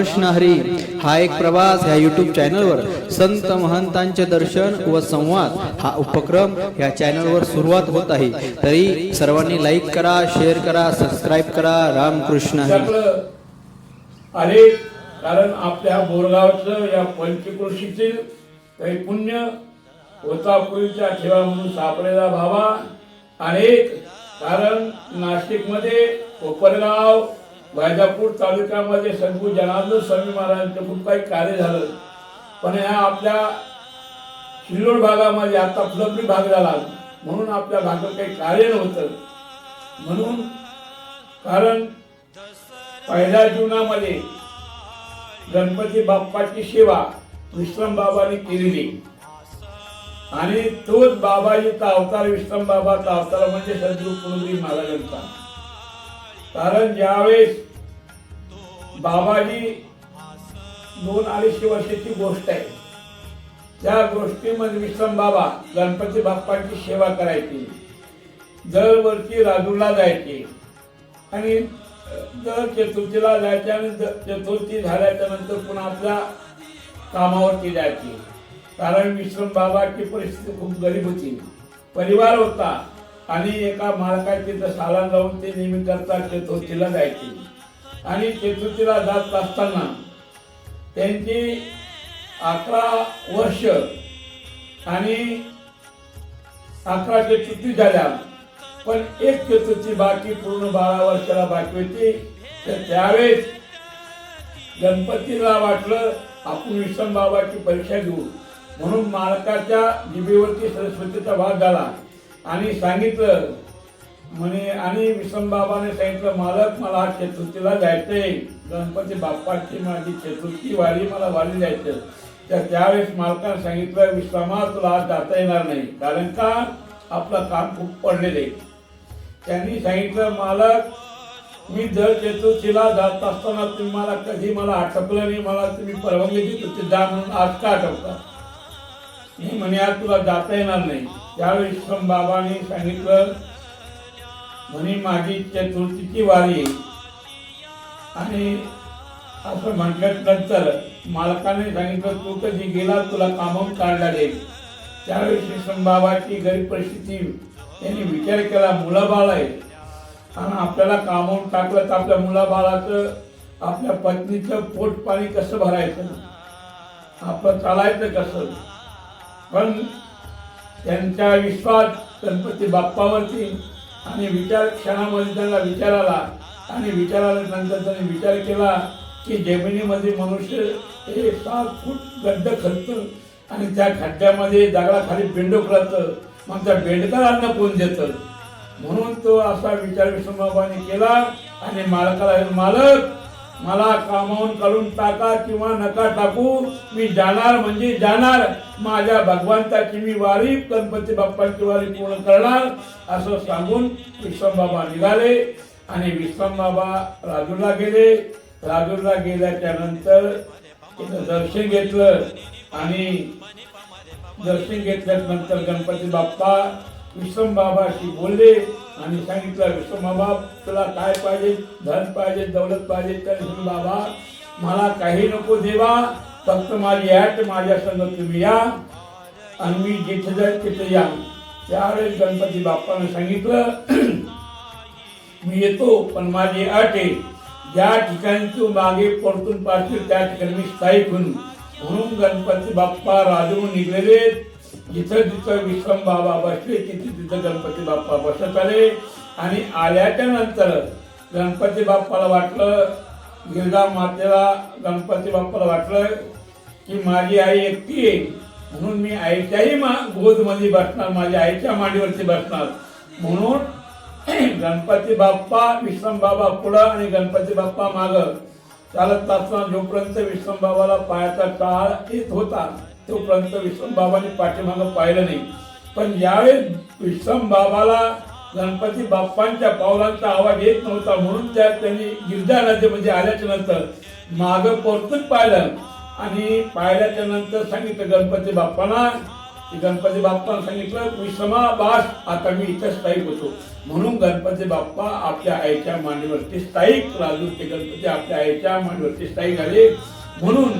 कृष्ण हरी. हा एक प्रवास ह्या युट्यूब चॅनलवर संत महंतांचे दर्शन व संवाद हा उपक्रम या चॅनलवर सुरुवात होत आहे. तरी सर्वांनी लाईक करा शेअर करा सबस्क्राईब करा. रामकृष्ण हरी. अरे कारण आपल्या बोरगावचं या पंचकृषीतील काही पुण्य होता ठेवा म्हणून सापडेला भावा. अनेक कारण नाशिकमध्ये कोपरगाव वैजापूर तालुक्यामध्ये सद्गुरू जनार्दन स्वामी महाराजांचं खूप काही कार्य झालं. पण ह्या आपल्या सिल्लोड भागामध्ये आता फुलंबरी भाग झाला. म्हणून आपल्या भागात काही कार्य नव्हतं. म्हणून कारण पहिल्या जीवनामध्ये गणपती बाप्पाची सेवा विश्रम बाबाने केलेली. आणि तोच बाबाजीचा अवतार विश्रम बाबाचा अवतार म्हणजे सद्गुरू पुनरी महाराजांचा. कारण ज्यावेळेस बाबाजी दोन अडीचशे वर्षाची गोष्ट आहे. त्या गोष्टीमध्ये विश्रम बाबा गणपती बाप्पाची सेवा करायची. दरवर्षी राजूला जायचे. आणि दर चतुर्थीला जायचे आणि चतुर्थी झाल्याच्यानंतर पुन्हा आपल्या कामावरती जायची. कारण विश्रम बाबाची परिस्थिती खूप गरीब होती. परिवार होता आणि एका मालकाची तर साला जाऊन ते नेहमी करता चतुर्थीला जायची. आणि चतुर्थीला जात असताना त्यांची अकरा वर्ष आणि अकरा चतुर्थी झाल्या. पण एक चतुर्थी बाकी पूर्ण बारा वर्षाला बाकी होती. तर त्यावेळेस गणपतीला वाटलं आपण विश्रम बाबाची परीक्षा घेऊ. म्हणून मालकाच्या जिभेवरती सरस्वतीचा भाग झाला. आणि सांगितलं म्हणे आणि विश्रम बाबाने सांगितलं मालक मला आज चतुर्थीला जायचंय. गणपती बाप्पाची माझी चतुर्थी वारी मला वारी जायचं तर त्यावेळेस मालकानं सांगितलं विश्रामा तुला आज जाता येणार नाही. कारण का? आपलं काम खूप पडलेलं. आहे त्यांनी सांगितलं मालक मी जर चतुर्थीला जात असताना तुम्ही मला कधी मला आठवलं नाही मला तुम्ही परवानगी दिली होते जा म्हणून आज का आटपता? मी म्हणे आज तुला जाता येणार नाही. त्यावेळी विश्रम बाबांनी सांगितलं म्हणे माझी चतुर्थीची वारी आणि असं म्हटल्यानंतर मालकाने सांगितलं तू कधी गेला तुला कामावून काढला देईल त्यावेळी श्रीसम बाबाची गरीब परिस्थिती त्यांनी विचार केला मुलाबाळ आहे. आणि आपल्याला कामावून टाकलं तर आपल्या मुलाबाळाचं आपल्या पत्नीचं पोट पाणी कसं भरायचं? आपलं चालायचं कसं? पण त्यांचा विश्वास गणपती बाप्पावरती आणि विचार क्षणामध्ये त्यांना विचार आला. आणि विचार आल्यानंतर त्यांनी विचार केला की जमिनीमध्ये मनुष्य हे सात फूट गड्ड खणतं आणि त्या खड्ड्यामध्ये दगडाखाली बेंडो करतं. मग त्या बेंडकरांना कोण देतं? म्हणून तो असा विचार विष्णुबाबाने केला आणि मालकाला मालक मला कामावून काढून टाका किंवा नका टाकू. मी जाणार म्हणजे जाणार. माझ्या भगवंताची मी वारी गणपती बाप्पाची वारी पूर्ण करणार असं सांगून विश्वमबाबा निघाले. आणि विश्वमबाबा राजूला गेले. राजूला गेल्याच्यानंतर दर्शन घेतलं. आणि दर्शन घेतल्यानंतर गणपती बाप्पा विश्रम बाबाशी बोलले. आणि सांगितलं विश्रम बाबा तुला काय पाहिजे? धन पाहिजे दौलत पाहिजे तर बाबा मला काही नको देवा फक्त माझी ॲट माझ्या संग तुम्ही या आणि मी जिथे जाईल तिथे या. त्यावेळेस गणपती बाप्पाने सांगितलं मी येतो पण माझी अट आहे. ज्या ठिकाणी तू मागे परतून पाहशील त्या ठिकाणी मी स्थायिक होईन. म्हणून गणपती बाप्पा राजू निघलेले जिथं जिथं विश्रम बाबा बसले तिथे तिथं गणपती बाप्पा बसत आले. आणि आल्याच्यानंतर गणपती बाप्पाला वाटलं गिरगा मातेला गणपती बाप्पाला वाटलं की माझी आई एकटी आहे म्हणून मी आईच्याही मा गोदमध्ये बसणार माझ्या आईच्या मांडीवरती बसणार. म्हणून गणपती बाप्पा विश्रम बाबा पुढं आणि गणपती बाप्पा माग. चालत असताना जोपर्यंत विश्रम बाबाला पायाचा टाळ येत होता तोपर्यंत विश्वम बाबाने पाठीमागं पाहिलं नाही. पण यावेळेस विश्वम बाबाला गणपती बाप्पांच्या पावलांचा आवाज येत नव्हता म्हणून त्या त्यांनी गिरजा नदीमध्ये म्हणजे आल्याच्यानंतर माग परतून पाहिलं. आणि पाहिल्याच्या नंतर सांगितलं गणपती बाप्पांना गणपती बाप्पा सांगितलं विश्रमाबास आता मी इथं स्थायिक होतो. म्हणून गणपती बाप्पा आपल्या आईच्या मांडीवरती स्थायिक राजू ते गणपती आपल्या आईच्या मांडीवरती स्थायिक झाले. म्हणून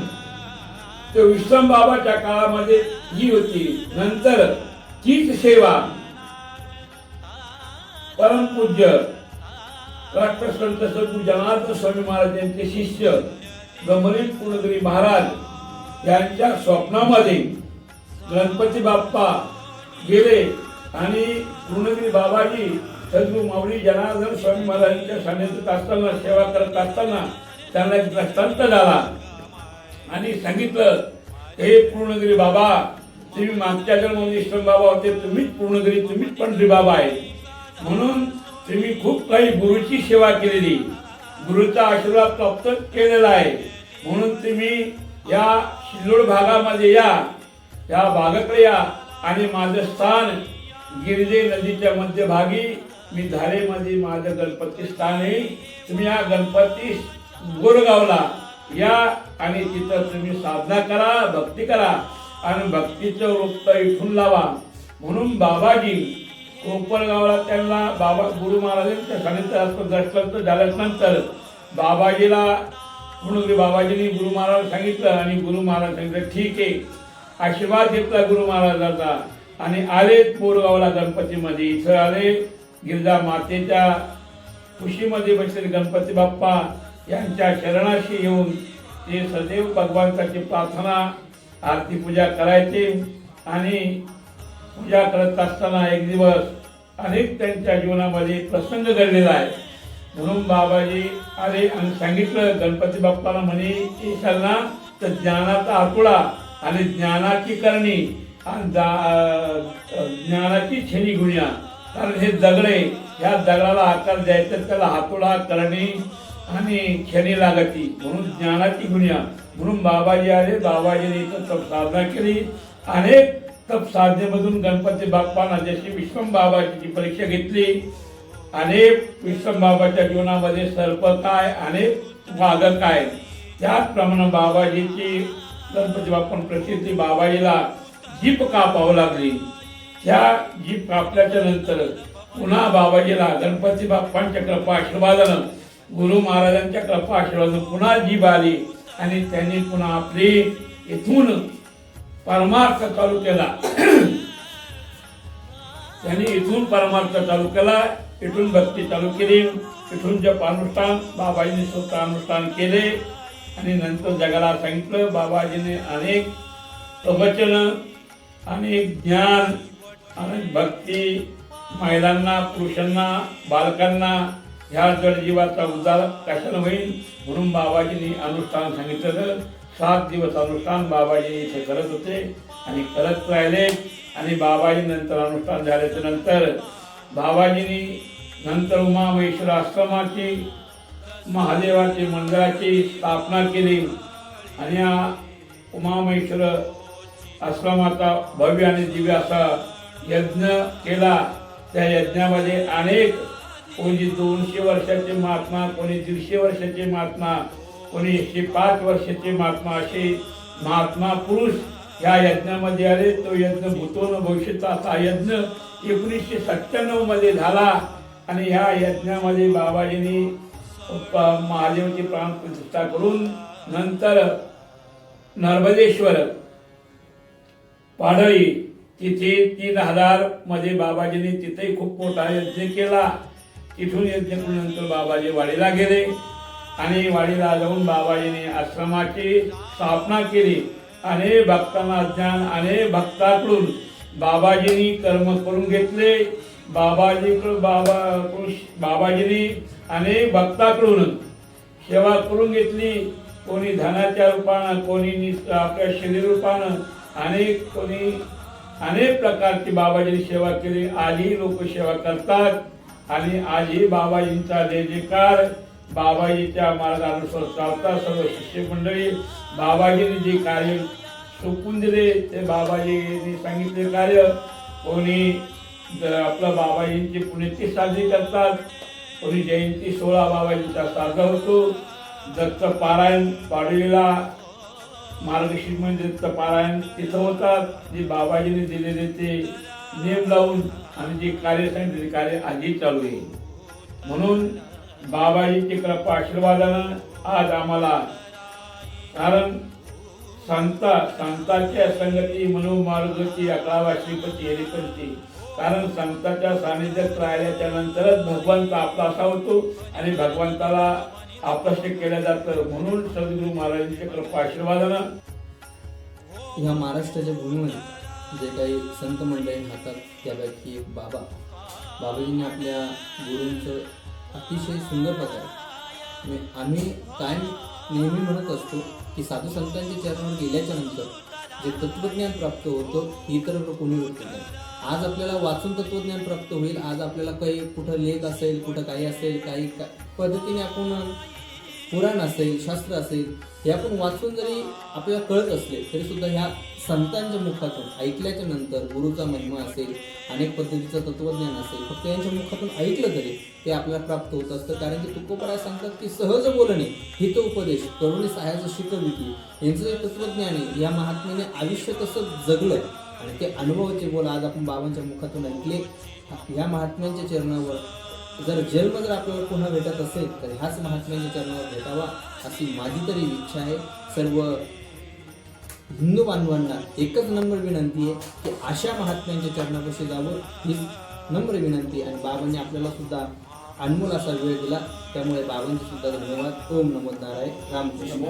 ते विश्रम बाबाच्या काळामध्ये ही होती. नंतर तीच सेवा परमपूज्य राष्ट्रसंत सद्गुरू जनार्दन स्वामी महाराज यांचे शिष्य गमरीत पूर्णगिरी महाराज यांच्या स्वप्नामध्ये गणपती बाप्पा गेले आणि पूर्णगिरी बाबाजी सद्गुरू माऊली जनार्दन स्वामी महाराजांच्या सान्निध्यात असताना सेवा करत असताना त्यांना एक दृष्टांत झाला. आणि सांगितलं हे पूर्णगिरी बाबा तुम्ही मागच्या जन्म विश्रम बाबा होते तुम्हीच पूर्णगिरी तुम्हीच पंढरी बाबा आहे. म्हणून तुम्ही खूप काही गुरुची सेवा केलेली. गुरुचा आशीर्वाद प्राप्त केलेला आहे. म्हणून तुम्ही या शिलोड भागामध्ये या या भागाकडे या आणि माझं स्थान गिरजे नदीच्या मध्यभागी मी धारेमध्ये माझं गणपती स्थान आहे. तुम्ही या गणपती गोरगावला या आणि तिथं तुम्ही साधना करा भक्ती करा आणि भक्तीचं वृत्त इथून लावा. म्हणून बाबाजी कोपरगावला त्यांना बाबा गुरु महाराजांच्या सानिध्यात दर्शनांत झाल्यानंतर बाबाजीला म्हणून बाबाजींनी गुरु महाराज सांगितलं आणि गुरु महाराज सांगितलं ठीक आहे आशीर्वाद घेतला गुरु महाराजाचा. आणि आले पोरगावला गणपतीमध्ये. इथं आले गिरजा मातेच्या खुशीमध्ये बसलेले गणपती बाप्पा यांच्या शरणाशी येऊन ते सदैव भगवंताची प्रार्थना आरती पूजा करायचे आणि पूजा करत असताना एक दिवस अनेक त्यांच्या जीवनामध्ये प्रसंग घडलेला आहे. म्हणून बाबाजी आले आणि सांगितलं गणपती बाप्पाला म्हणे ईशांना तर ज्ञानाचा आतुळा आणि ज्ञानाची करणी आणि जा- ज्ञानाची छेनी गुण्या कारण हे दगडे ह्या दगडाला आकार द्यायचा त्याला हातोडा करणे आणि क्षणी लागती म्हणून ज्ञानाची गुन्हा म्हणून बाबाजी आले बाबाजीने इथं तप साधना केली. अनेक तप साधनेमधून गणपती बाप्पांना जशी विश्वम बाबाची परीक्षा घेतली अनेक विश्वम बाबाच्या जीवनामध्ये सर्प काय अनेक वाघ काय त्याचप्रमाणे बाबाजीची गणपती बाप्पा प्रसिद्धी बाबाजीला जीप कापावं लागली? त्या जीप कापल्याच्या नंतर पुन्हा बाबाजीला गणपती बाप्पांच्या कृपा आशीर्वादानं गुरु महाराजांच्या कृपा आशीर्वाद पुन्हा जीभ आली आणि त्यांनी पुन्हा आपले इथून परमार्थ चालू केला. त्यांनी इथून परमार्थ चालू केला इथून भक्ती चालू केली इथून जप अनुष्ठान बाबाजीने स्वतः अनुष्ठान केले आणि नंतर जगाला सांगितलं बाबाजीने अनेक प्रवचन अनेक ज्ञान अनेक भक्ती महिलांना पुरुषांना बालकांना ह्या जडजीवाचा उद्धार कशाला होईल? म्हणून बाबाजींनी अनुष्ठान सांगितलं सात दिवस अनुष्ठान बाबाजी इथे करत होते आणि करत राहिले. आणि बाबाजी नंतर अनुष्ठान झाल्याच्यानंतर बाबाजींनी नंतर उमामहेश्वर आश्रमाची महादेवाची मंदिराची स्थापना केली. आणि या उमामहेश्वर आश्रमाचा भव्य आणि दिव्य असा यज्ञ केला. त्या यज्ञामध्ये अनेक कोणी दोनशे वर्षाचे महात्मा कोणी दीडशे वर्षाचे महात्मा कोणी एकशे पाच वर्षाचे महात्मा असे महात्मा पुरुष ह्या यज्ञामध्ये आले. तो यज्ञ भूतोन भविष्याचा असा यज्ञ एकोणीसशे सत्त्याण्णवमध्ये झाला. आणि ह्या यज्ञामध्ये बाबाजींनी महादेवची महादेवाची प्राण प्रतिष्ठा करून नंतर नर्मदेश्वर पाडळी तिथे तीन हजारमध्ये बाबाजींनी तिथेही खूप मोठा यज्ञ केला. तिथून यज्ञ नंतर बाबाजी वाडीला गेले आणि वाडीला जाऊन बाबाजीने आश्रमाची स्थापना केली. अनेक भक्तांना ज्ञान अनेक भक्ताकडून बाबाजींनी कर्म करून घेतले. बाबाजीकडून बाबा बाबाजींनी अनेक भक्ताकडून सेवा करून घेतली. कोणी धनाच्या रूपानं कोणी निस- आपल्या शरीर रूपानं अनेक कोणी अनेक प्रकारची बाबाजींनी सेवा केली. आजही लोक सेवा करतात. आणि आजही बाबाजींचा जय जयकार. बाबाजीच्या मार्गानुसार चालतात सर्व शिष्य मंडळी बाबाजींनी जे कार्य सोपून दिले ते बाबाजींनी सांगितले कार्य. कोणी ज- आपलं बाबाजींची पुण्यती साजरी करतात कोणी जयंती सोळा बाबाजींचा साजरा होतो. दत्त पारायण पाडवीला मार्गशीर्ष म्हणजे पारायण तिथं होतात. जे बाबाजीने दिलेले ते नियम लावून आणि जे कार्य सांगितले कार्य आजही चालू आहे. म्हणून बाबाजीची कृपा आशीर्वादानं आज आम्हाला कारण संता संतांच्या संगती मनोमार्गची अकरावा श्रीपती हेरिपंथी कारण संताच्या सानिध्यात राहिल्याच्या नंतरच भगवंत आपलासा होतो आणि भगवंताला आपलासे केलं जातं. म्हणून सद्गुरू महाराजांच्या कृपा आशीर्वादानं या महाराष्ट्राच्या भूमीमध्ये जे काही संत मंडळी राहतात त्यापैकी एक बाबा. बाबाजींनी आपल्या गुरूंचं अतिशय सुंदर प्रकारे. म्हणजे आम्ही कायम नेहमी म्हणत असतो की साधू संतांच्या चरणावर गेल्याच्यानंतर जे तत्वज्ञान प्राप्त होतं ही तर कोणी होत नाही. आज आपल्याला वाचून तत्वज्ञान प्राप्त होईल आज आपल्याला काही कुठं लेख असेल कुठं काही असेल काही पद्धतीने आपण पुराण असेल शास्त्र असेल हे आपण वाचून जरी आपल्याला कळत असले तरी सुद्धा ह्या संतांच्या मुखातून ऐकल्याच्या नंतर गुरुचा महिमा असेल अनेक पद्धतीचं तत्वज्ञान असेल फक्त यांच्या मुखातून ऐकलं तरी ते आपल्याला प्राप्त होत असतं. कारण की तुकोपराय सांगतात की सहज बोलणे हित उपदेश करुणे सहाय्याचं शिकविती यांचं जे तत्वज्ञान आहे या महात्म्याने आयुष्य कसं जगलं आणि ते अनुभवाचे बोल आज आपण बाबांच्या मुखातून ऐकले. या महात्म्यांच्या चरणावर जर जन्म जर आपल्याला पुन्हा भेटत असेल तर ह्याच महात्म्यांच्या चरणावर भेटावा अशी माझी तरी इच्छा आहे. सर्व हिंदू बांधवांना एकच नम्र विनंती आहे की अशा महात्म्यांच्या चरणापाशी जावं ही नम्र विनंती आहे. आणि बाबांनी आपल्याला सुद्धा अनमोल असा वेळ दिला त्यामुळे बाबांचे सुद्धा धन्यवाद. ओम नमो नारायण रामकृष्ण